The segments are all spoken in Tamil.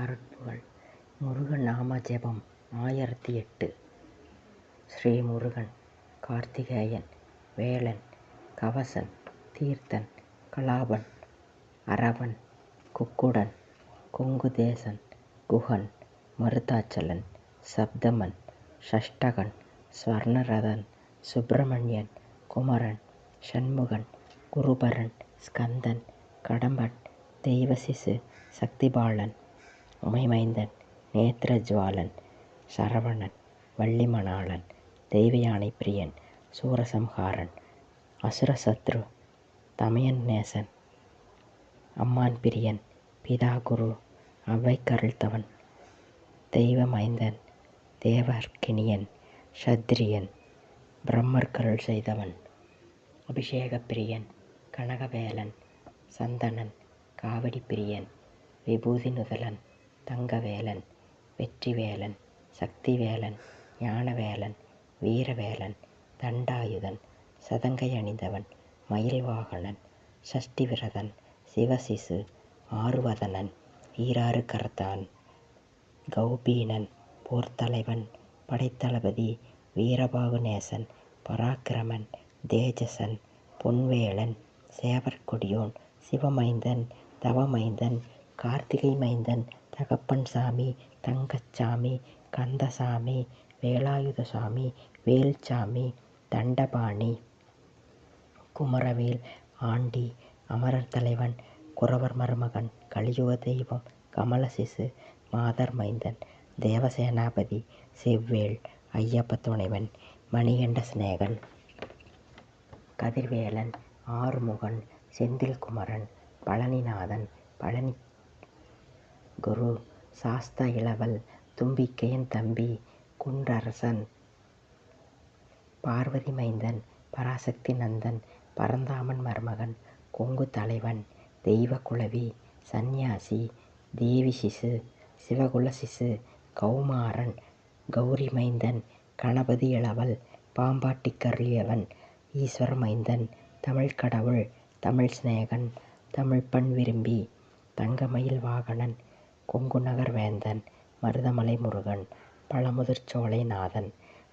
அருட்புகழ் முருகன் நாம ஜெபம் ஆயிரத்தி எட்டு. ஸ்ரீ முருகன் கார்த்திகேயன் வேலன் கவசன் தீர்த்தன் கலாபன் அரவன் குக்குடன் கொங்குதேசன் குகன் மருதாச்சலன் சப்தமன் ஷஷ்டகன் ஸ்வர்ணரதன் சுப்பிரமணியன் குமரன் ஷண்முகன் குருபரன் ஸ்கந்தன் கடம்பன் தெய்வசிசு சக்திபாலன் உமைமைந்தன் நேத்ரஜ்வாலன் சரவணன் வள்ளிமணாளன் தெய்வயானை பிரியன் சூரசம்ஹாரன் அசுரசத்ரு தமயன் நேசன் அம்மான் பிரியன் பிதா குரு அவ்வைக்கருள்தவன் தெய்வமைந்தன் தேவர்க்கினியன் ஷத்ரியன் பிரம்மர்க்கருள் செய்தவன் அபிஷேக பிரியன் கனகவேலன் சந்தனன் காவடி பிரியன் விபூதி நுதலன் தங்கவேலன் வெற்றிவேலன் சக்திவேலன் ஞானவேலன் வீரவேலன் தண்டாயுதன் சதங்கை அணிந்தவன் மயில்வாகனன் சஷ்டிவிரதன் சிவசிசு ஆறுவதனன் ஈராறு கரத்தான் கௌபீனன் போர்த்தலைவன் படைத்தளபதி வீரபாகுநேசன் பராக்கிரமன் தேஜசன் பொன்வேலன் சேவற்கொடியோன் சிவமைந்தன் தவமைந்தன் கார்த்திகை மைந்தன் தகப்பன் சாமி தங்கச்சாமி கந்தசாமி வேலாயுதசாமி வேல்சாமி தண்டபாணி குமரவேல் ஆண்டி அமரர் தலைவன் குறவர் மருமகன் கலியுக தெய்வம் கமலசிசு மாதர் மைந்தன் தேவசேனாபதி செவ்வேள் ஐயப்ப துணைவன் மணிகண்ட சிநேகன் கதிர்வேலன் ஆறுமுகன் செந்தில்குமரன் பழனிநாதன் பழனி குரு சாஸ்தா இளவல் தும்பிக்கையன் தம்பி குன்றரசன் பார்வதி மைந்தன் பராசக்தி நந்தன் பரந்தாமன் மருமகன் கொங்கு தலைவன் தெய்வ சந்நியாசி தேவி சிசு சிவகுல சிசு கௌமாரன் கௌரி மைந்தன் கணபதி இளவல் பாம்பாட்டிக்கருளியவன் ஈஸ்வர மைந்தன் தமிழ் கடவுள் தமிழ் சிநேகன் தமிழ் விரும்பி தங்கமயில் வாகனன் கொங்குநகர் வேந்தன் மருதமலை முருகன் பழமுதிர்ச்சோலை நாதன்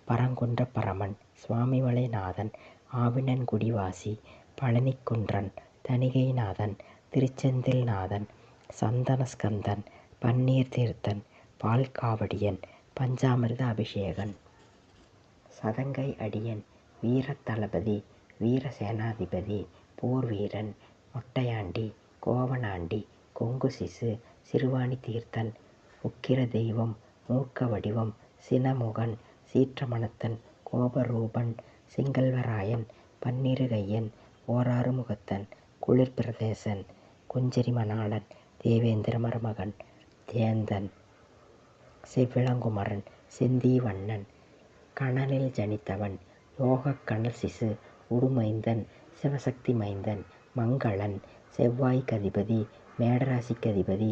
பரங்குன்ற பரமன் சுவாமிமலை நாதன் ஆவினன்குடிவாசி பழனிக்குன்றன் தணிகைநாதன் திருச்செந்தில் நாதன் சந்தனஸ்கந்தன் பன்னீர் தீர்த்தன் பால்காவடியன் பஞ்சாமிர்த அபிஷேகன். சதங்கை அடியன் வீரத்தளபதி வீரசேனாதிபதி போர் வீரன் மொட்டையாண்டி கோவனாண்டி கொங்கு சிசு சிறுவாணி தீர்த்தன் உக்கிர தெய்வம் மூர்க்க வடிவம் சினமுகன் சீற்றமணத்தன் கோபரூபன் சிங்கல்வராயன் பன்னிருகையன் ஓராறு முகத்தன் குளிர்பிரதேசன் தேவேந்திர மருமகன் தேந்தன் செவ்விளங்குமரன் செந்தீவண்ணன் கணனில் ஜனித்தவன் யோகக் கணல் சிசு உடுமைந்தன் சிவசக்தி மைந்தன் மங்களன் செவ்வாய்க்கதிபதி மேடராசிக்கதிபதி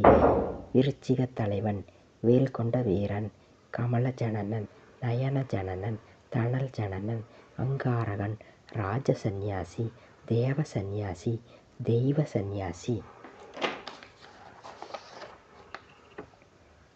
விருச்சிகத் தலைவன் வேல் கொண்ட வீரன் கமல ஜனனன் நயன ஜனனன் தணல் ஜனனன் அங்காரகன் ராஜ சந்நியாசி தேவ சந்நியாசி தெய்வ சந்நியாசி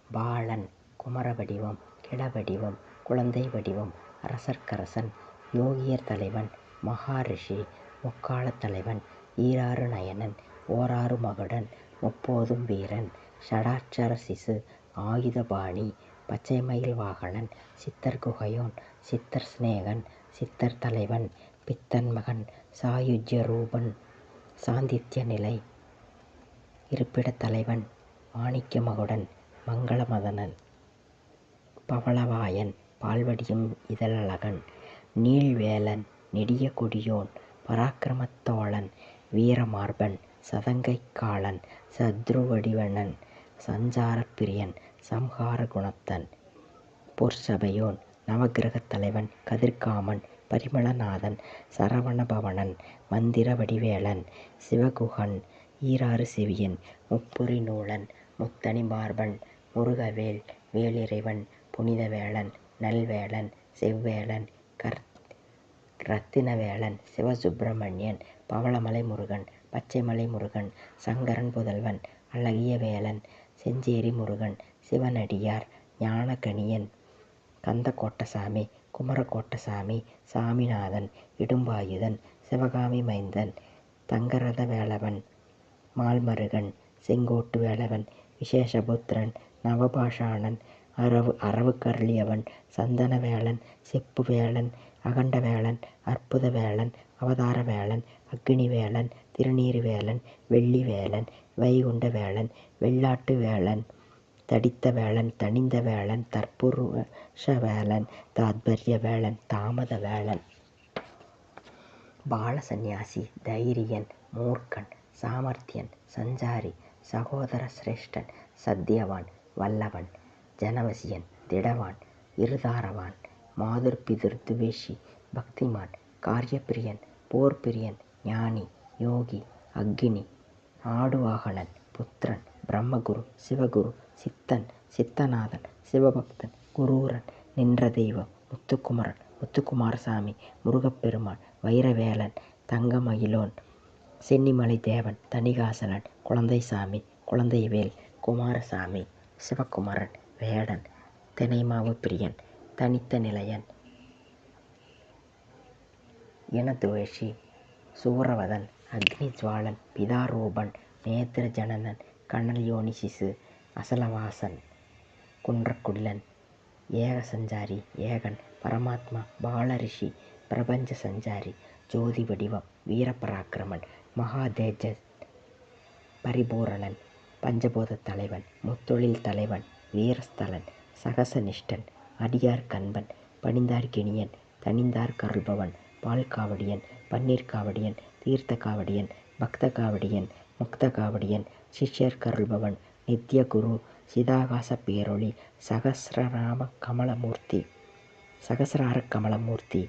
பாலன் குமர வடிவம் கிட வடிவம் குழந்தை வடிவம் அரசர்க்கரசன் யோகியர் தலைவன் மகாரிஷி முக்காலத் தலைவன் ஈராறு நயனன் ஓராறு மகுடன் முப்போதும் வீரன் ஷடாட்சர சிசு ஆயுதபாணி பச்சைமயில் வாகனன் சித்தர் குகையோன் சித்தர் சிநேகன் சித்தர் தலைவன் பித்தன் மகன் சாயுஜ்ய ரூபன் சாந்தித்ய நிலை இருப்பிடத் தலைவன் மாணிக்க மகுடன் மங்களமதனன் பவளவாயன் பால்வடியும் இதழழகன் நீள்வேலன் நெடிய கொடியோன் பராக்கிரமத்தோழன் வீரமார்பன் சதங்கை காளன் சத்ருவடிவணன் சஞ்சாரப் பிரியன் சம்ஹார குணத்தன் பொற்சபையோன் நவக்கிரகத் தலைவன் கதிர்காமன் பரிமளநாதன் சரவணபவனன் மந்திர வடிவேலன் சிவகுகன் ஈராறு செவியன் முப்புரி நூலன் முத்தணி மார்பன் முருகவேல் வேலிறைவன் புனிதவேலன் நல்வேலன் செவ்வேலன் கர் ரத்தினவேலன் சிவசுப்பிரமணியன் பவளமலை முருகன் பச்சைமலை முருகன் சங்கரன் புதல்வன் அழகிய வேலன் செஞ்சேரி முருகன் சிவனடியார் ஞானகணியன் கந்தக்கோட்டசாமி குமரகோட்டசாமி சாமிநாதன் இடும்பாயுதன் சிவகாமி மைந்தன் தங்கரத வேலவன் மால்மருகன் செங்கோட்டு வேலவன் விசேஷபுத்திரன் நவபாஷாணன் அரவு அரவுக்கருளியவன் சந்தனவேலன் செப்புவேலன் அகண்டவேளன் அற்புதவேளன் அவதாரவேளன் அக்னிவேளன் திருநீறுவேலன் வெள்ளிவேலன் வைகுண்டவேலன் வெள்ளாட்டு வேலன் தடித்த வேலன் தணிந்த வேலன் தற்புருஷ வேலன் தாத்பரிய வேலன் தாமத வேலன். பாலசந்நியாசி தைரியன் மூர்க்கன் சாமர்த்தியன் சஞ்சாரி சகோதர சிரேஷ்டன் சத்தியவான் வல்லவன் ஜனவசியன் திடவான் இருதாரவான் மாதுர் பிதுர் துவேஷி பக்திமான் காரியப்பிரியன் போர்பிரியன் ஞானி யோகி அக்னி ஆடுவாகனன் புத்திரன் பிரம்மகுரு சிவகுரு சித்தன் சித்தநாதன் சிவபக்தன் குரூரன் நின்ற தெய்வம் முத்துக்குமரன் முத்துக்குமாரசாமி முருகப்பெருமான் வைரவேலன் தங்கமயிலோன் சென்னிமலை தேவன் தணிகாசலன் குழந்தைசாமி குழந்தைவேல் குமாரசாமி சிவகுமரன் வேடன் தினைமாவு பிரியன் தனித்த நிலையன் இனதுவேஷி சூரவதன் அக்னிஜ்வாலன் பிதாரூபன் நேத்திர ஜனனன் சிசு அசலவாசன் குன்றக்குடிலன் ஏக சஞ்சாரி ஏகன் பரமாத்மா பாலரிஷி பிரபஞ்ச சஞ்சாரி ஜோதி வடிவம் வீரபராக்கிரமன் மகாதேஜ பரிபூரணன் பஞ்சபூத தலைவன் முத்தொழில் தலைவன் வீரஸ்தலன் சகசனிஷ்டன் அடியார் கண்பன் பணிந்தார் கிணியன் தனிந்தார் கருள்பவன் பால் காவடியன் பன்னீர் காவடியன் தீர்த்த காவடியன் பக்த காவடியன் முக்த காவடியன் சிஷ்யர் கருள்பவன் நித்ய குரு சிதாகாச பேரொளி சகசிரராம கமலமூர்த்தி சகசிரார கமலமூர்த்தி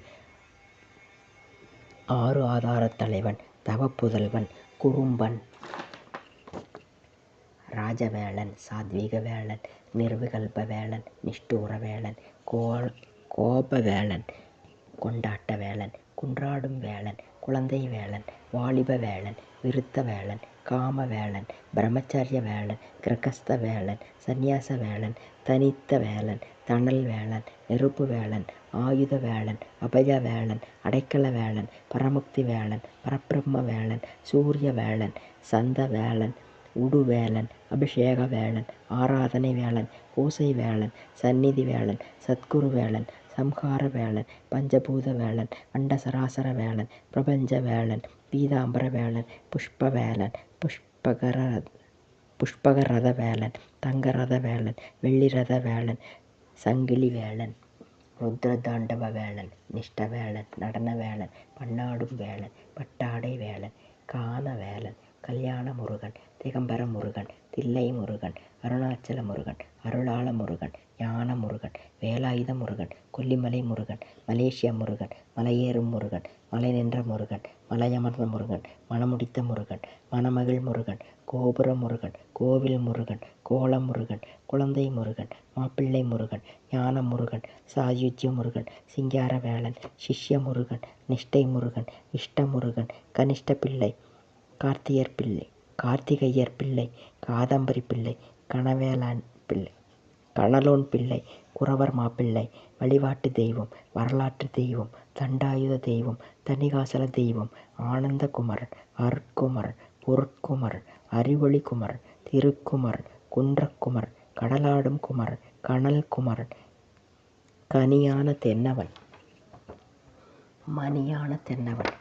ஆறு ஆதாரத் தலைவன் தவப்புதல்வன் குறும்பன் ராஜவேளன் சாத்வீக வேளன் நிர்விகல்ப வேளன் நிஷ்டூர வேளன் கோ கோபவேளன் கொண்டாட்ட வேளன் குன்றாடும் வேளன் குழந்தை வேளன் வாலிப வேளன் விருத்த வேளன் காம வேளன் பிரம்மச்சரிய வேளன் கிரகஸ்த வேளன் சந்நியாச வேளன் தனித்த வேளன் தணல் வேளன் நெருப்பு வேளன் ஆயுத வேளன் அபய வேளன் அடைக்கல வேளன் பரமுக்தி வேளன் பரபிரம்ம வேளன் சூரிய வேளன் சந்த வேளன் உடுவேலன் அபிஷேக வேளன் ஆராதனை வேளன் பூசை வேளன் சந்நிதி வேளன் சத்குரு வேளன் சம்ஹார வேளன் பஞ்சபூத வேளன் அண்ட சராசர வேளன் பிரபஞ்ச வேளன் பீதாம்பர வேளன் புஷ்ப வேளன் புஷ்பகர புஷ்பகரத வேளன் தங்கரத வேளன் வெள்ளிரத வேளன் சங்கிலி வேளன் ருத்ரதாண்டவ வேளன் நிஷ்ட வேளன் நடன வேளன் பன்னாடும் வேளன் பட்டாடை வேளன் கான வேளன் கல்யாண முருகன் திகம்பர முருகன் தில்லை முருகன் அருணாச்சல முருகன் அருளாள முருகன் ஞான முருகன் வேலாயுத முருகன் கொல்லிமலை முருகன் மலேசிய முருகன் மலையேறும் முருகன் மலை நின்ற முருகன் மலையமர்ந்த முருகன் மணமுடித்த முருகன் மணமகள் முருகன் கோபுர முருகன் கோவில் முருகன் கோல முருகன் குழந்தை முருகன் மாப்பிள்ளை முருகன் ஞான முருகன் சாயுஜ்ய முருகன் சிங்கார வேளன் சிஷ்ய முருகன் நிஷ்டை முருகன் இஷ்ட முருகன் கனிஷ்ட பிள்ளை கார்த்தியர் பிள்ளை கார்த்திகையர் பிள்ளை காதம்பரி பிள்ளை கனவேலான் பிள்ளை கனலோன் பிள்ளை குறவர் மாப்பிள்ளை வழிபாட்டு தெய்வம் வரலாற்று தெய்வம் தண்டாயுத தெய்வம் தணிகாசல தெய்வம் ஆனந்தகுமரன் அருட்குமரன் பொருட்குமரன் அறிவொளி குமரன் திருக்குமரன் குன்றக்குமரன் கடலாடும் குமரன் கனல் குமரன் கனியான தென்னவன் மணியான தென்னவன்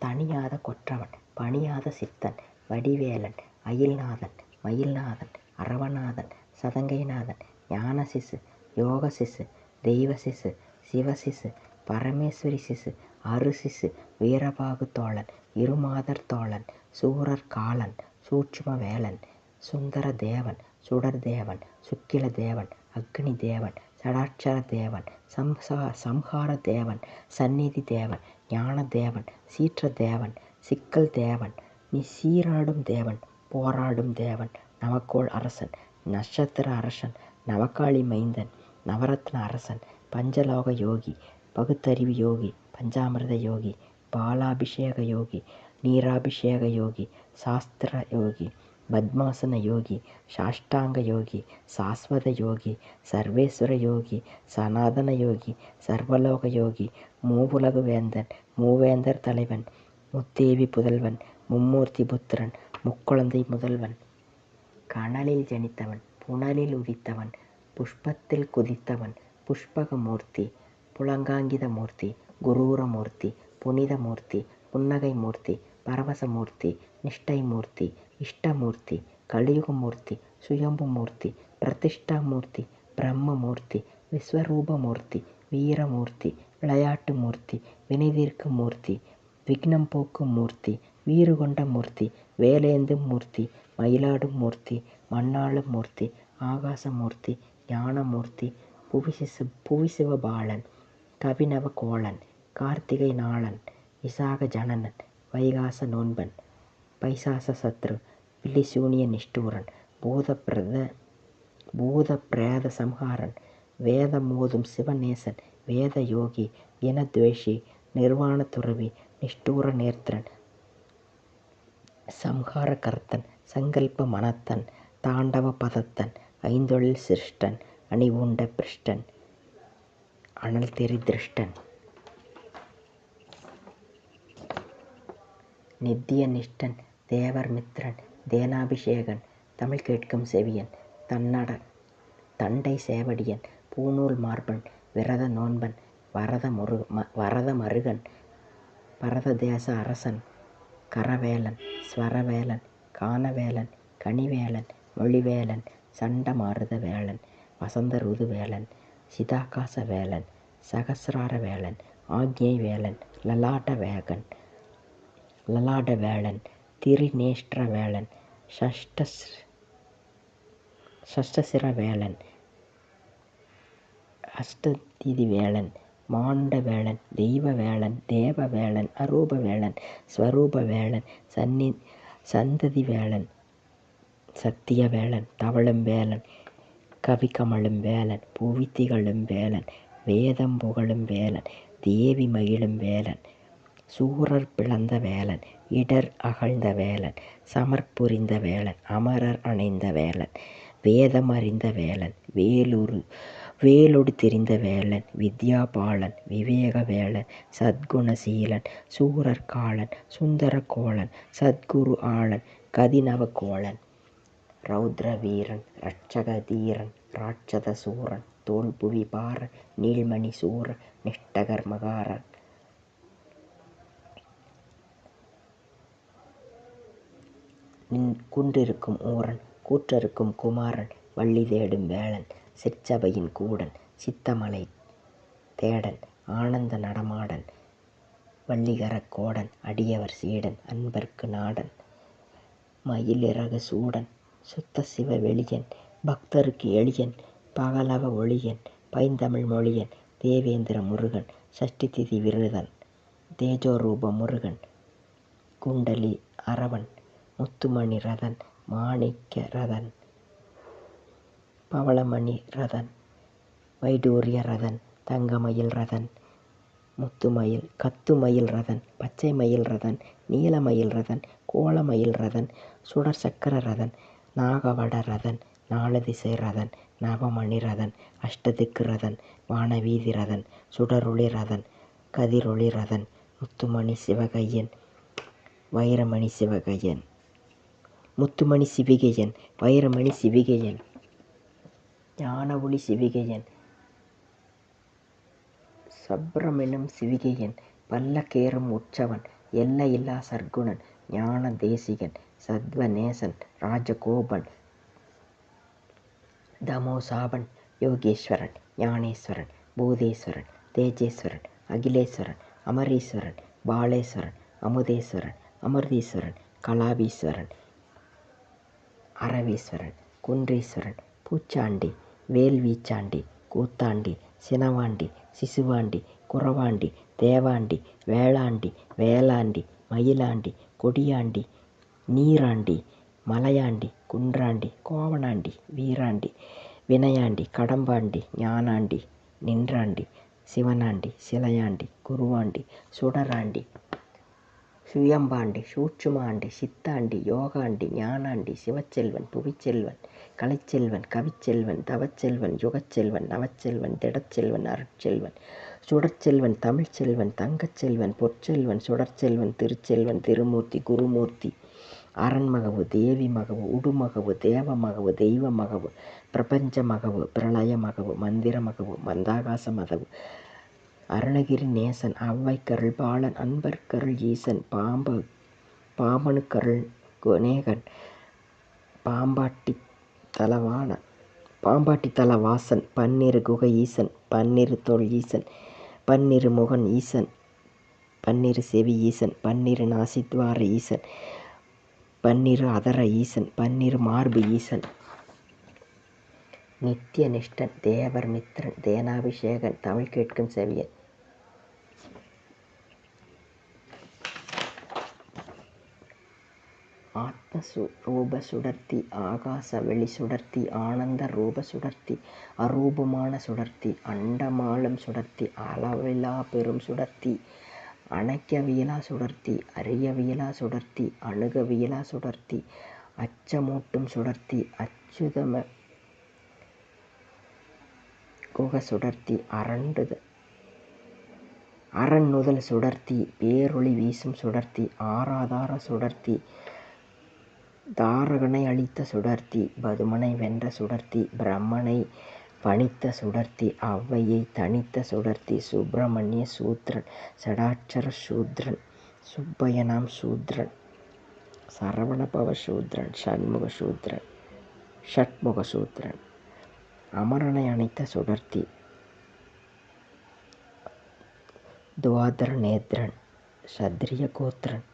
தனியாத கொற்றவன். பணியாத சித்தன் வடிவேலன் அயில்நாதன் மயில்நாதன் அரவநாதன் சதங்கைநாதன் ஞான சிசு யோக சிசு தெய்வ சிசு பரமேஸ்வரி சிசு அருசிசு வீரபாகு தோழன் இருமாதர் தோழன் சூரர் காலன் சூட்சும வேலன் சுந்தர தேவன் சுடர் தேவன் சுக்கில தேவன் அக்னி தேவன் சடாட்சர தேவன் சம்சா சம்ஹார தேவன் சந்நிதி தேவன் ஞான தேவன் சீற்ற தேவன் சிக்கல் தேவன். நீ சீராடும் தேவன் போராடும் தேவன். நவக்கோள் அரசன் நட்சத்திர அரசன் நவக்காளி மைந்தன் நவரத்ன அரசன் பஞ்சலோக யோகி பகுத்தறிவு யோகி பஞ்சாமிர்த யோகி பாலாபிஷேக யோகி நீராபிஷேக யோகி சாஸ்திர யோகி பத்மாசன யோகி சாஷ்டாங்க யோகி சாஸ்வத யோகி சர்வேஸ்வர யோகி சனாதன யோகி சர்வலோக யோகி மூவுலகு வேந்தன் மூவேந்தர் தலைவன் முத்தேவி புதல்வன் மும்மூர்த்தி புத்திரன் முக்குழந்தை முதல்வன். கனலில் ஜனித்தவன் புனலில் உதித்தவன் புஷ்பத்தில் குதித்தவன் புஷ்பகமூர்த்தி புலங்காங்கித மூர்த்தி குரூரமூர்த்தி புனிதமூர்த்தி புன்னகை மூர்த்தி பரவசமூர்த்தி நிஷ்டை மூர்த்தி இஷ்டமூர்த்தி கலியுகமூர்த்தி சுயம்புமூர்த்தி பிரதிஷ்டாமூர்த்தி பிரம்மமூர்த்தி விஸ்வரூபமூர்த்தி வீரமூர்த்தி விளையாட்டு மூர்த்தி வினைதீர்க்கும் மூர்த்தி விக்னம் போக்கும் மூர்த்தி வீறு கொண்ட மூர்த்தி வேலேந்தும் மூர்த்தி மயிலாடும் மூர்த்தி மண்ணாளும் மூர்த்தி ஆகாச மூர்த்தி ஞானமூர்த்தி புவிசிசு புவிசிவபாலன் கவிநவ கோளன் கார்த்திகை நாளன் விசாக ஜனனன் வைகாச நோன்பன் பைசாச சத்ரு பில்லிசூனிய நிஷ்டூரன் பூதப்பிரத பூத பிரேத சம்ஹாரன் வேதம் மோதும் சிவநேசன் வேத யோகி இனத்வேஷி நிர்வாண துறவி நிஷ்டூர நேர்த்திரன் சம்ஹார கர்த்தன் சங்கல்ப மனத்தன் தாண்டவ பதத்தன் ஐந்தொழில் சிருஷ்டன் உண்ட பிருஷ்டன் அனல் தெரி திருஷ்டன். நித்திய நிஷ்டன் தேவர் மித்ரன் தேனாபிஷேகன் தமிழ் கேட்கும் செவியன் தன்னட தண்டை சேவடியன் பூநூல் மார்பன் விரத நோன்பன் வரத முரு ம வரத மருகன் பரத தேச அரசன் கரவேலன் ஸ்வரவேலன் கானவேலன் கனிவேலன் மொழிவேலன் சண்டமாருத வேலன் வசந்த ருது வேலன் சிதாகாச வேலன் சகசிரார வேலன் ஆக்ஞை வேலன் லலாட்ட வேகன் லலாட வேலன் திரிநேஷ்டிர வேலன் ஷஷ்ட ஷஷ்டசிர வேலன் அஷ்டதிதி வேலன் மானுட வேலன் தெய்வ வேளன் தேவ வேளன் அரூப வேளன் ஸ்வரூப வேளன் சன்னி சந்ததி வேளன் சத்திய வேளன் தவழும் வேளன் கவி கமழும் வேலன் புவி திகழும் வேலன் வேதம் புகழும் வேளன் தேவி மகிழும் வேளன் சூரர் பிளந்த வேளன் இடர் அகழ்ந்த வேளன் சமர்புரிந்த வேளன் அமரர் அணைந்த வேளன் வேதம் அறிந்த வேளன் வேலூர் வேலொடு தெரிந்த வேலன் வித்யாபாலன் விவேக வேலன் சத்குணசீலன் சூரர் காலன் சுந்தர கோலன் சத்குரு ஆளன் கதிநவ கோலன் ரௌத்ர வீரன் ரட்சக தீரன் ராட்சத சூரன் தோல்புவி பாரன் நீள்மணி சூரன் நிஷ்டகர் மகாரன். நின் குன்றிருக்கும் ஊரன் கூற்றருக்கும் குமாரன் வள்ளி தேடும் வேளன் சிற்சபையின் கூடன் சித்தமலை தேடன் ஆனந்த நடமாடன் வள்ளிகரக் கோடன் அடியவர் சீடன் அன்பர்க்கு நாடன் மயிலிறகு சூடன் சுத்த சிவ வெளியன் பக்தருக்கு எளியன் பகலவ ஒளியன் பைந்தமிழ் மொழியன் தேவேந்திர முருகன் சஷ்டி திதி விருதன் தேஜோரூப முருகன் குண்டலி அரவன் முத்துமணி ரதன் மாணிக்க ரதன். பவளமணி ரதன் வைடூரிய ரதன் தங்கமயில் ரதன் முத்துமயில் கத்துமயில் ரதன் பச்சை மயில் ரதன் நீலமயில் ரதன் கோலமயில் ரதன் சுடர் சக்கர ரதன் நாகவட ரதன் நாலதிசை ரதன் நவமணி ரதன் அஷ்டதிக்கு ரதன் வானவீதி ரதன் சுடரொளி ரதன் கதிரொளி ரதன் முத்துமணி சிவகையன் வைரமணி சிவகையன் முத்துமணி சிவிகையன் வைரமணி சிவிகையன். ஞான ஒளி சிவிகையன். சப்ரமெனும் சிவிகையன் பல்லக்கேறும் உற்சவன் எல்லையில்லா சர்க்குணன் ஞான தேசிகன் சத்வநேசன் ராஜகோபன் தமோசாபன் யோகேஸ்வரன் ஞானேஸ்வரன் பூதேஸ்வரன் தேஜேஸ்வரன் அகிலேஸ்வரன் அமரீஸ்வரன் பாலேஸ்வரன் அமுதேஸ்வரன் அமிர்தீஸ்வரன் கலாபீஸ்வரன் அரவீஸ்வரன் குன்றீஸ்வரன் பூச்சாண்டி வேல்வீச்சாண்டி கூத்தாண்டி சினவாண்டி சிசுவாண்டி குறவாண்டி தேவாண்டி வேளாண்டி வேலாண்டி மயிலாண்டி கொடியாண்டி நீராண்டி மலையாண்டி குன்றாண்டி கோவனாண்டி வீராண்டி வினையாண்டி கடம்பாண்டி ஞானாண்டி நின்றாண்டி சிவனாண்டி சிலையாண்டி குருவாண்டி சுடராண்டி சுயம்பாண்டி சூட்சுமாண்டி சித்தாண்டி யோகாண்டி ஞானாண்டி சிவச்செல்வன் புவிச்செல்வன் கலைச்செல்வன் கவிச்செல்வன் தவச்செல்வன் யுகச்செல்வன் நவச்செல்வன் திடச்செல்வன் அருட்செல்வன் சுடற்செல்வன் தமிழ்ச்செல்வன் தங்கச்செல்வன் பொற்செல்வன் சுடற்செல்வன் திருச்செல்வன் திருமூர்த்தி குருமூர்த்தி அரண்மகவு தேவி மகவு உடுமகவு தேவமகவு தெய்வ மகவு பிரபஞ்ச மகவு பிரளய மகவு மந்திர மகவு மந்தாகாச மதவு அருணகிரி நேசன் அவ்வைக்கருள் பாலன் அன்பர்கருள் ஈசன் பாம்பு பாம்பனுக்கருள் குணேகன் பாம்பாட்டி தலவான பாம்பாட்டி தல வாசன் பன்னிரு குகை ஈசன் பன்னிரு தோல் ஈசன் பன்னிரு முகன் ஈசன் பன்னிரு செவி ஈசன் பன்னிரு நாசித்வார ஈசன் பன்னிரு அதர ஈசன் பன்னிரு மார்பு ஈசன். நித்திய நிஷ்டன் தேவர் மித்ரன் தேனாபிஷேகன் தமிழ் கேட்கும் செவியன். ஆத்ம சு ரூப சுடர்த்தி ஆகாச வெளி சுடர்த்தி ஆனந்த ரூப சுடர்த்தி அரூபமான சுடர்த்தி அண்டமாளும் சுடர்த்தி அளவிலா பெரும் சுடர்த்தி அணைக்கவியலா சுடர்த்தி அறியவியலா சுடர்த்தி அணுகவியலா சுடர்த்தி அச்சமூட்டும் சுடர்த்தி அச்சுதம குக சுடர்த்தி அரண்டுத அரண்நுதல் சுடர்த்தி பேரொளி வீசும் சுடர்த்தி ஆராதார சுடர்த்தி தாரகனை அழித்த சுடர்த்தி பதுமனை வென்ற சுடர்த்தி பிரம்மனை பணித்த சுடர்த்தி ஔவையை தணித்த சுடர்த்தி சுப்பிரமணிய சூத்ரன் சடாட்சர சூத்ரன் சுப்பையனாம் சூத்ரன் சரவணபவ சூத்ரன் ஷண்முக சூத்ரன் ஷட்முக சூத்ரன். அமரனை அணைத்த சுடர்த்தி துவாதர நேத்ரன் சத்ரிய கோத்திரன்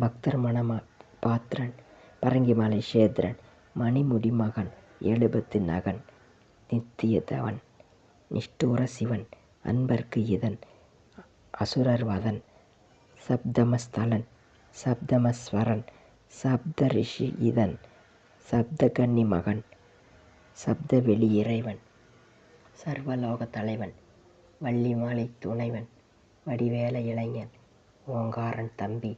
பக்தர் மணம பாத்திரன் பரங்கிமலை சேத்ரன் மணிமுடி மகன் எழுபத்து நகன் நித்தியதவன் நிஷ்டூர சிவன் அன்பர்க்கு இதன் அசுரர் வதன் சப்தமஸ்தலன் சப்தமஸ்வரன் சப்த ரிஷி இதன் சப்தகன்னி மகன் சப்த வெளி இறைவன் சர்வலோக தலைவன் வள்ளிமாலை துணைவன் வடிவேல இளைஞன் ஓங்காரன் தம்பி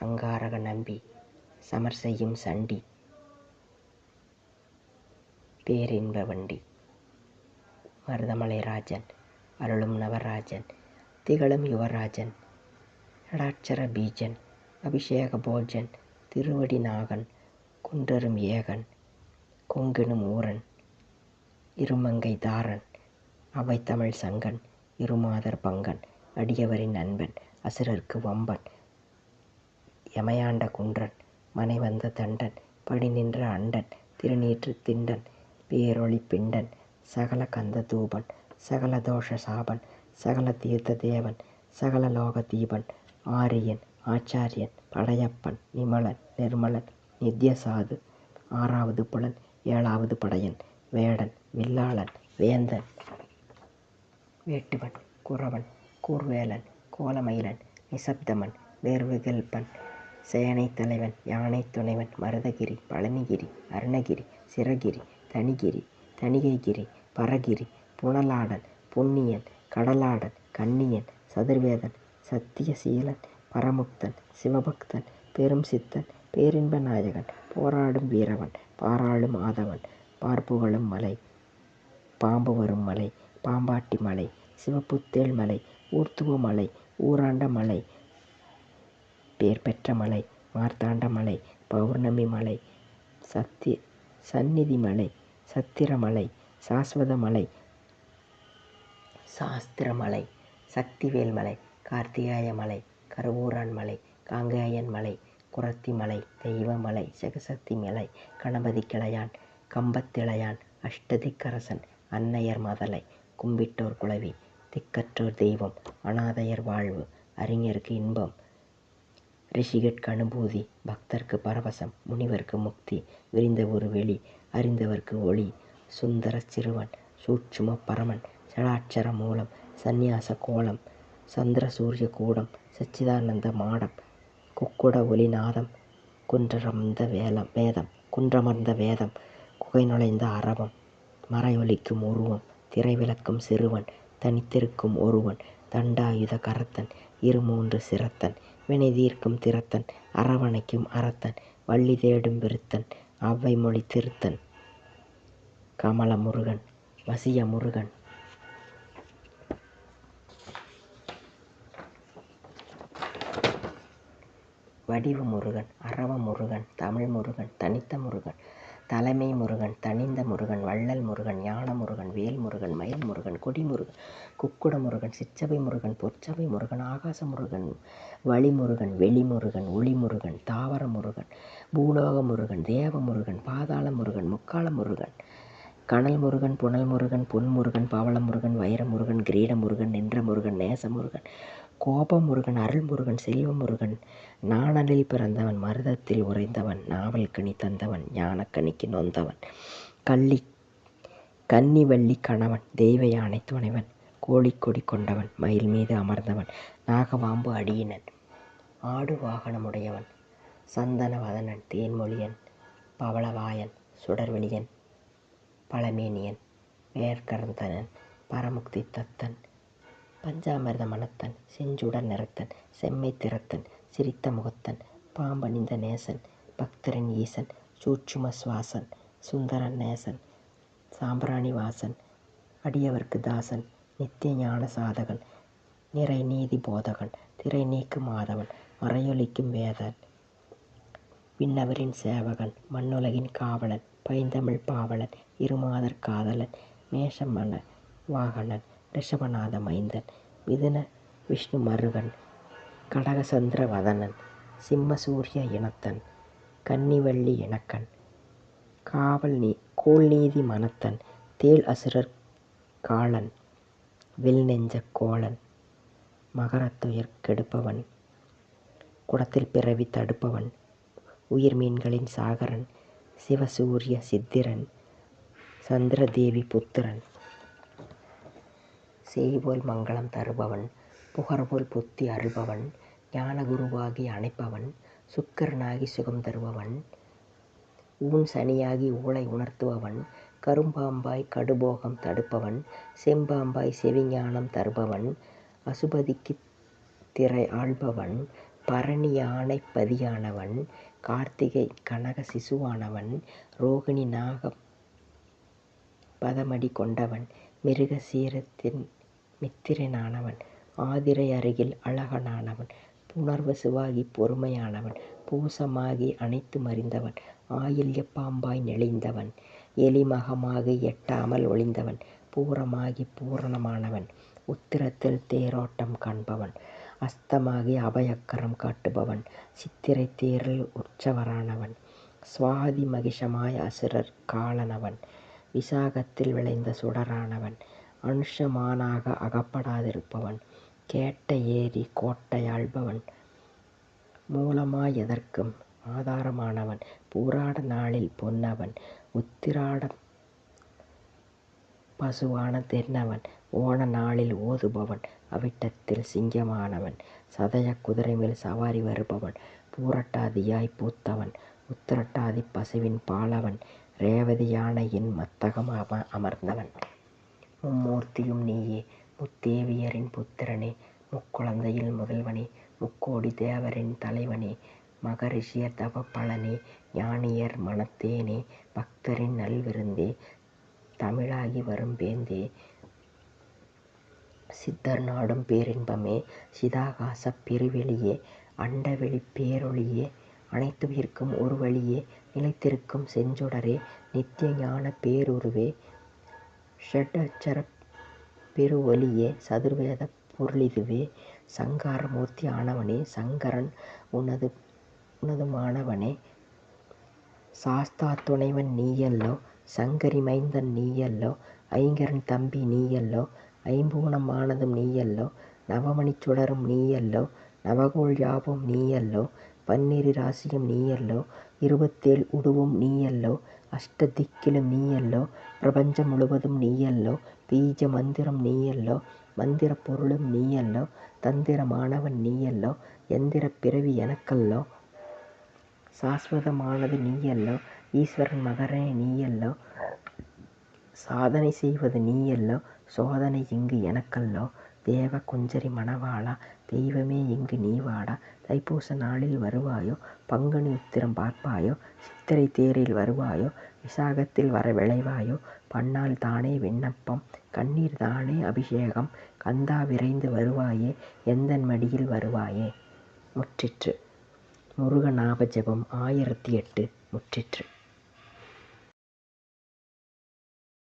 அங்காரக நம்பி சமர் செய்யும் சண்டி. பேரின்ப வண்டி. மருதமலை ராஜன் அருளும் நவராஜன் திகழும் யுவராஜன் நடாட்சர பீஜன் அபிஷேக போஜன் திருவடி நாகன் குன்றரும் ஏகன் கொங்கினும் ஊரன் இருமங்கை தாரன் அவை தமிழ் சங்கன் இருமாதர் பங்கன் அடியவரின் நண்பன் அசுரர்க்கு வம்பன் யமையாண்ட குன்றன் மனை வந்த தண்டன் படி நின்ற அண்டன் திருநீற்று திண்டன் பேரொளி பிண்டன் சகல கந்த தூபன் சகல தோஷ சாபன் சகல தீர்த்த தேவன் சகல லோக தீபன் ஆரியன் ஆச்சாரியன் படையப்பன் நிமலன் நிர்மலன் நித்யசாது ஆறாவது புலன் ஏழாவது படையன் வேடன் வில்லாளன் வேந்தன் வேட்டுவன் குறவன் கூர்வேலன் கோலமயிலன் நிசப்தமன் வேர்வுகல்பன் சேனை தலைவன் யானை துணைவன் மருதகிரி பழனிகிரி அருணகிரி சிறகிரி தனிகிரி தணிகைகிரி பரகிரி புனலாடன் புண்ணியன் கடலாடன் கண்ணியன் சதுர்வேதன் சத்தியசீலன் பரமுக்தன் சிவபக்தன் பெரும் சித்தன் பேரின்ப நாயகன் போராடும் வீரவன் பாராளும் ஆதவன் பார்ப்புகளும் மலை பாம்பு வரும் மலை பாம்பாட்டி மலை சிவப்புத்தேள் மலை ஊர்த்துவ மலை ஊராண்ட மலை பேர் பெற்ற மலை மார்த்தாண்ட மலை பௌர்ணமி மலை சத்திய சந்நிதி மலை சத்திரமலை சாஸ்வத மலை சாஸ்திரமலை சக்திவேல் மலை கார்த்திகாய மலை கருவூரான் மலை காங்கேயன் மலை குரத்தி மலை தெய்வமலை ஜெகசக்தி மலை கணபதி கிளையான் கம்பத்திளையான் அஷ்டதிக்கரசன் அன்னையர் மதலை கும்பிட்டோர் குளவி திக்கற்றோர் தெய்வம் அனாதையர் வாழ்வு அறிஞருக்கு இன்பம் ரிஷிகட்கு அனுபூதி பக்தர்க்கு பரவசம் முனிவர்க்கு முக்தி விரிந்த ஒரு வெளி அறிந்தவர்க்கு ஒளி சுந்தர சிறுவன் சூட்சும பரமன் சடாட்சர மூலம் சந்நியாச கோலம் சந்திர சூரிய கூடம் சச்சிதானந்த மாடம் குக்குட ஒலிநாதம் குன்றமர்ந்த வேலம் வேதம் குன்றமர்ந்த வேதம் குகை நுழைந்த அரவம் மறையொலிக்கும் உருவம் திரை விளக்கும் சிறுவன் தனித்திருக்கும் ஒருவன் தண்டாயுத கரத்தன் இருமூன்று சிரத்தன் வினை தீர்க்கும் திறத்தன் அரவணைக்கும் அரத்தன் வள்ளி தேடும் விருத்தன் அவ்வை மொழி திருத்தன். கமல முருகன் வசிய முருகன். வடிவு முருகன் அரவ முருகன் தமிழ் முருகன் தனித்த முருகன். தலைமை முருகன் தனிந்த முருகன் வள்ளல் முருகன் ஞான முருகன் வேல் முருகன் மயில் முருகன் கொடி முருகன் குக்குட முருகன் சிச்சபை முருகன் பொற்சபை முருகன் ஆகாச முருகன் வழி முருகன் வெளி முருகன் ஒளி முருகன் தாவர முருகன் பூலோக முருகன் தேவ முருகன் பாதாள முருகன் முக்கால முருகன் கனல் முருகன் புனல் முருகன் பொன் முருகன் பவள முருகன் வைர முருகன் கிரீட முருகன் நின்ற முருகன் நேச முருகன் கோப முருகன் அருள் முருகன் செல்வ முருகன் நாணலில் பிறந்தவன் மருதத்தில் உறைந்தவன் நாவல் கனி தந்தவன் ஞானக்கனிக்கு நொந்தவன் கள்ளி கன்னிவள்ளி கணவன் தெய்வ யானை துணைவன் கோழிக்கொடி கொண்டவன் மயில் மீது அமர்ந்தவன் நாகவாம்பு அடியினன் ஆடு வாகனமுடையவன் சந்தனவதனன் தேன்மொழியன் பவளவாயன் சுடர்வெளியன் பழமேனியன் வேர்கரந்தனன் பரமுக்தி தத்தன் பஞ்சாமிர்த மனத்தன் செஞ்சுடர் நிறத்தன் செம்மை திறத்தன் சிரித்த முகத்தன் பாம்பணிந்த நேசன் பக்தரின் ஈசன் சூட்சும சுவாசன் சுந்தரன் நேசன் சாம்பிராணி வாசன் அடியவர்க்கு தாசன் நித்திய ஞான சாதகன் நிறை நீதி போதகன் திரை நீக்கும் மாதவன் மறையொலிக்கும் வேதன் விண்ணவரின் சேவகன் மண்ணுலகின் காவலன் பைந்தமிழ் பாவலன் இருமாதர் காதலன் மேஷமன வாகனன் ரிஷபநாத மைந்தன் மிதுன விஷ்ணு மருகன் கடகசந்திர வதனன் சிம்மசூரிய இனத்தன் கன்னிவள்ளி இணக்கன் காவல் நீ கோல்நீதி மனத்தன் தேள் அசுரர் காளன் வில் நெஞ்ச கோளன் மகரத்துயர் கெடுப்பவன் குடத்தில் பிறவி தடுப்பவன் உயிர் மீன்களின் சாகரன் சிவசூரிய சித்திரன் சந்திரதேவி புத்திரன். செய்போல் மங்களம் தருபவன் புகர்போல் புத்தி அருள்பவன் ஞானகுருவாகி அணைப்பவன் சுக்கரனாகி சுகம் தருபவன் ஊன் சனியாகி ஊழை உணர்த்துபவன் கரும்பாம்பாய் கடுபோகம் தடுப்பவன் செம்பாம்பாய் செவிஞானம் தருபவன் அசுபதிக்கு திரை ஆள்பவன் பரணி யானை பதியானவன் கார்த்திகை கனக சிசுவானவன் ரோகிணி நாக பதமடி கொண்டவன் மிருக சீரத்தின் மித்திரனானவன் ஆதிரை அருகில் அழகனானவன் புணர்வு சிவாகி பொறுமையானவன் பூசமாகி அனைத்து மறிந்தவன் ஆயில்ய பாம்பாய் நெளிந்தவன் எலிமகமாகி எட்டாமல் ஒளிந்தவன் பூரமாகி பூரணமானவன் உத்திரத்தில் தேரோட்டம் காண்பவன் அஸ்தமாகி அபயக்கரம் காட்டுபவன் சித்திரை தேரில் உற்சவரானவன் சுவாதி மகிஷமாய் அசுரர் காலனவன் விசாகத்தில் விளைந்த சுடரானவன் அனுஷமானாக அகப்படாதிருப்பவன் கேட்ட ஏரி கோட்டையாள்பவன் மூலமாய் எதற்கும் ஆதாரமானவன் பூராட நாளில் பொன்னவன் உத்திராட பசுவான தென்னவன் ஓண நாளில் ஓதுபவன் அவிட்டத்தில் சிங்கமானவன் சதய குதிரை மேல் சவாரி வருபவன் பூரட்டாதியாய் பூத்தவன் உத்திரட்டாதி பசுவின் பாலவன் ரேவதி யானையின் மத்தகம் அம அமர்ந்தவன். மும்மூர்த்தியும் நீயே முத்தேவியரின் புத்திரனே முக்குழந்தையில் முதல்வனே முக்கோடி தேவரின் தலைவனே மகரிஷியர் தவ பலனே ஞானியர் மனத்தேனே பக்தரின் நல்விருந்தே தமிழாகி வரும் பேந்தே சித்தர் நாடும் பேரின்பமே சிதாகாசப் பெருவெளியே அண்டவெளி பேரொளியே அனைத்துயிர்க்கும் ஒரு வழியே நிலைத்திருக்கும் செஞ்சுடரே நித்திய ஞான பேருருவே ஷட்அட்சரப் பெருவொளியே சதுர்வேத பொருளிதுவே சங்கார மூர்த்தி ஆனவனே சங்கரன் உனது உனதுமானவனே. சாஸ்தா துணைவன் நீயல்லோ சங்கரி மைந்தன் நீயல்லோ ஐங்கரன் தம்பி நீயல்லோ ஐம்பூணம் ஆனதும் நீயல்லோ நவமணிச் சுடரும் நீயல்லோ நவகோள் யாவும் நீயல்லோ பன்னிரு ராசியும் நீயல்லோ இருபத்தேழு உடுவும் நீயல்லோ அஷ்ட திக்கிலும் நீயல்லோ பிரபஞ்சம் முழுவதும் நீயல்லோ பீஜ மந்திரம் நீயல்லோ மந்திரப் பொருளும் நீயல்லோ தந்திர மாணவன் நீயல்லோ எந்திர பிறவி எனக்கல்லோ சாஸ்வதமானது நீயல்லோ ஈஸ்வரன் மகனே நீயல்லோ சாதனை செய்வது நீயல்லோ சோதனை இங்கு எனக்கல்லோ தேவ குஞ்சரி மணவாளா தெய்வமே இங்கு நீ வாடா. தைப்பூச நாளில் வருவாயோ? பங்குனி உத்திரம் பார்ப்பாயோ? சித்திரை தேரில் வருவாயோ? விசாகத்தில் வர விளைவாயோ? பண்ணால் தானே விண்ணப்பம் கண்ணீர் தானே அபிஷேகம் கந்தா விரைந்து வருவாயே? எந்தன் மடியில் வருவாயே? முற்றிற்று. முருக ஜெபம் ஆயிரத்தி எட்டு முற்றிற்று.